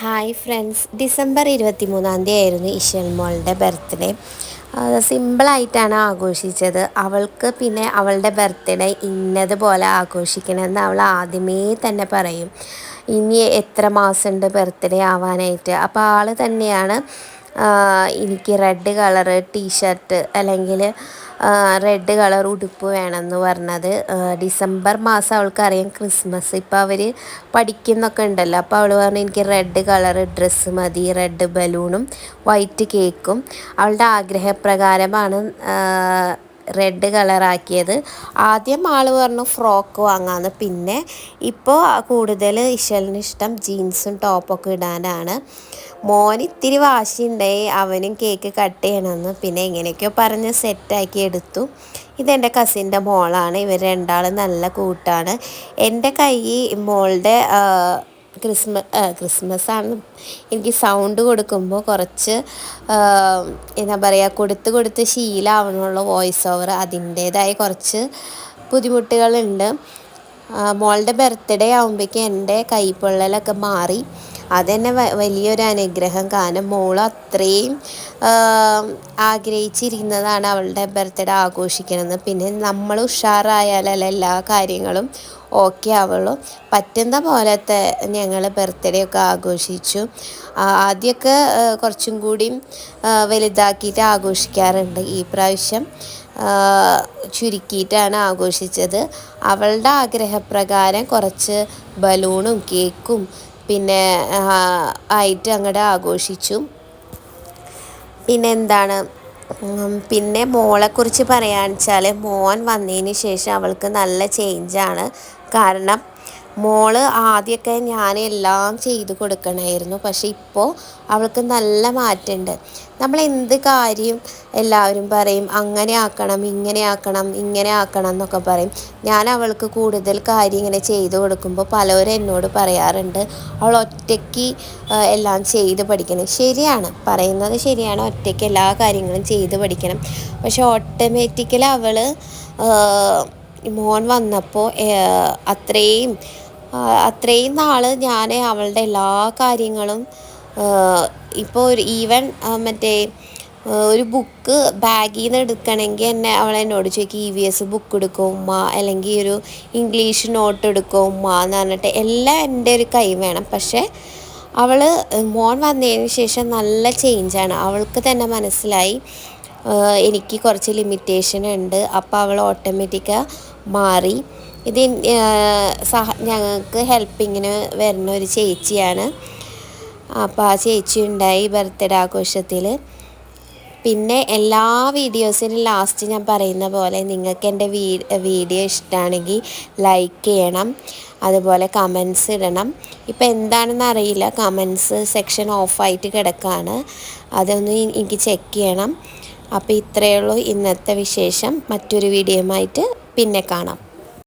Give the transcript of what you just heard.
Hi friends December ഇരുപത്തി മൂന്നാം തീയതി ആയിരുന്നു ഇഷൽ മോളുടെ ബർത്ത്ഡേ സിമ്പിളായിട്ടാണ് ആഘോഷിച്ചത്. അവൾക്ക് പിന്നെ അവളുടെ ബർത്ത്ഡേ ഇന്നതുപോലെ ആഘോഷിക്കണമെന്ന് അവൾ ആദ്യമേ തന്നെ പറയും. ഇനി എത്ര മാസമുണ്ട് ബർത്ത്ഡേ ആവാനായിട്ട്? അപ്പോൾ ആൾ തന്നെയാണ് എനിക്ക് റെഡ് കളറ് ടീഷർട്ട് അല്ലെങ്കിൽ റെഡ് കളർ ഉടുപ്പ് വേണമെന്ന് പറഞ്ഞത്. ഡിസംബർ മാസം അവൾക്കറിയാം ക്രിസ്മസ്. ഇപ്പോൾ അവർ പഠിക്കുന്നൊക്കെ ഉണ്ടല്ലോ. അപ്പോൾ അവൾ പറഞ്ഞു എനിക്ക് റെഡ് കളർ ഡ്രസ്സ് മതി റെഡ് ബലൂണും വൈറ്റ് കേക്കും അവളുടെ ആഗ്രഹപ്രകാരമാണ് റെഡ് കളറാക്കിയത് ആദ്യം ആൾ പറഞ്ഞു ഫ്രോക്ക് വാങ്ങാമെന്ന് പിന്നെ ഇപ്പോൾ കൂടുതൽ ഇഷലിന് ഇഷ്ടം ജീൻസും ടോപ്പൊക്കെ ഇടാനാണ്. മോൻ ഇത്തിരി വാശിയുണ്ടായി അവനും കേക്ക് കട്ട് ചെയ്യണമെന്ന്. പിന്നെ എങ്ങനെയൊക്കെയോ പറഞ്ഞ് സെറ്റാക്കി എടുത്തു. ഇതെന്റെ കസിന്റെ മോളാണ്. ഇവർ രണ്ടാളും നല്ല കൂട്ടാണ്. എന്റെ കൈ മോളുടെ ക്രിസ്മസ് ക്രിസ്മസ് ആണ്. എനിക്ക് സൗണ്ട് കൊടുക്കുമ്പോൾ കുറച്ച് എന്താ പറയുക കൊടുത്ത് കൊടുത്ത് ശീലാവണമുള്ള വോയിസ് ഓവർ അതിന്റേതായ കുറച്ച് ബുദ്ധിമുട്ടുകളുണ്ട്. മോളുടെ ബർത്ത്ഡേ ആകുമ്പോഴേക്കും എന്റെ കൈപ്പൊള്ളലൊക്കെ മാറി. അതെന്നെ വലിയൊരു അനുഗ്രഹം. കാരണം മോൾ അത്രയും ആഗ്രഹിച്ചിരിക്കുന്നതാണ് അവളുടെ ബർത്ത്ഡേ ആഘോഷിക്കണമെന്ന് പിന്നെ നമ്മൾ ഉഷാറായാലല്ല എല്ലാ കാര്യങ്ങളും ഓക്കെ ആവുള്ളൂ. പറ്റുന്ന പോലത്തെ ഞങ്ങൾ ബർത്ത്ഡേ ഒക്കെ ആഘോഷിച്ചു. ആദ്യമൊക്കെ കുറച്ചും കൂടി വലുതാക്കിയിട്ട് ആഘോഷിക്കാറുണ്ട്. ഈ പ്രാവശ്യം ചുരുക്കിയിട്ടാണ് ആഘോഷിച്ചത്. അവളുടെ ആഗ്രഹപ്രകാരം കുറച്ച് ബലൂണും കേക്കും പിന്നെ ആയിട്ട് അങ്ങോട്ട് ആഘോഷിച്ചു. പിന്നെ എന്താണ്? പിന്നെ മോളെക്കുറിച്ച് പറയുകയാണെന്ന് വെച്ചാൽ മോൻ വന്നതിന് ശേഷം അവൾക്ക് നല്ല ചേഞ്ചാണ് കാരണം മോൾ ആദ്യമൊക്കെ ഞാൻ എല്ലാം ചെയ്ത് കൊടുക്കണമായിരുന്നു പക്ഷെ ഇപ്പോൾ അവൾക്ക് നല്ല മാറ്റമുണ്ട് നമ്മൾ എന്ത് കാര്യം എല്ലാവരും പറയും അങ്ങനെ ആക്കണം ഇങ്ങനെ ആക്കണം ഇങ്ങനെ ആക്കണം എന്നൊക്കെ പറയും. ഞാൻ അവൾക്ക് കൂടുതൽ കാര്യം ഇങ്ങനെ ചെയ്ത് കൊടുക്കുമ്പോൾ പലരും എന്നോട് പറയാറുണ്ട് അവൾ ഒറ്റയ്ക്ക് എല്ലാം ചെയ്ത് പഠിക്കണം. ശരിയാണ്. പറയുന്നത് ശരിയാണ്. ഒറ്റയ്ക്ക് എല്ലാ കാര്യങ്ങളും ചെയ്ത് പഠിക്കണം. പക്ഷെ ഓട്ടോമാറ്റിക്കലി അവൾ മോൻ വന്നപ്പോൾ അത്രയും അത്രയും നാൾ ഞാൻ അവളുടെ എല്ലാ കാര്യങ്ങളും ഇപ്പോൾ ഒരു ഈവൻ മറ്റേ ഒരു ബുക്ക് ബാഗിൽ നിന്ന് എടുക്കണമെങ്കിൽ എന്നെ അവൾ എന്നോട് ചോദിക്കും ഇ വി എസ് ബുക്ക് എടുക്കും ഉമ്മ? അല്ലെങ്കിൽ ഒരു ഇംഗ്ലീഷ് നോട്ട് എടുക്കും ഉമ്മ എന്ന് പറഞ്ഞിട്ട് എല്ലാം എന്റെ ഒരു കൈ വേണം. പക്ഷേ അവൾ മോൻ വന്നതിന് ശേഷം നല്ല ചേഞ്ചാണ് അവൾക്ക് തന്നെ മനസ്സിലായി എനിക്ക് കുറച്ച് ലിമിറ്റേഷൻ ഉണ്ട്. അപ്പോൾ അവൾ ഓട്ടോമാറ്റിക്കായി മാറി. ഇത് സഹ ഞങ്ങൾക്ക് ഹെൽപ്പിങ്ങിന് വരുന്ന ഒരു ചേച്ചിയാണ്. അപ്പോൾ ആ ചേച്ചി ഉണ്ടായി ബർത്ത്ഡേ ആഘോഷത്തിൽ പിന്നെ എല്ലാ വീഡിയോസിനും ലാസ്റ്റ് ഞാൻ പറയുന്ന പോലെ നിങ്ങൾക്ക് എന്റെ വീഡിയോ ഇഷ്ടമാണെങ്കിൽ ലൈക്ക് ചെയ്യണം. അതുപോലെ കമൻസ് ഇടണം. ഇപ്പം എന്താണെന്ന് അറിയില്ല. കമൻസ് സെക്ഷൻ ഓഫായിട്ട് കിടക്കുകയാണ് അതൊന്ന് എനിക്ക് ചെക്ക് ചെയ്യണം. അപ്പോൾ ഇത്രയേ ഉള്ളൂ ഇന്നത്തെ വിശേഷം. മറ്റൊരു വീഡിയോയുമായിട്ട് പിന്നെ കാണാം.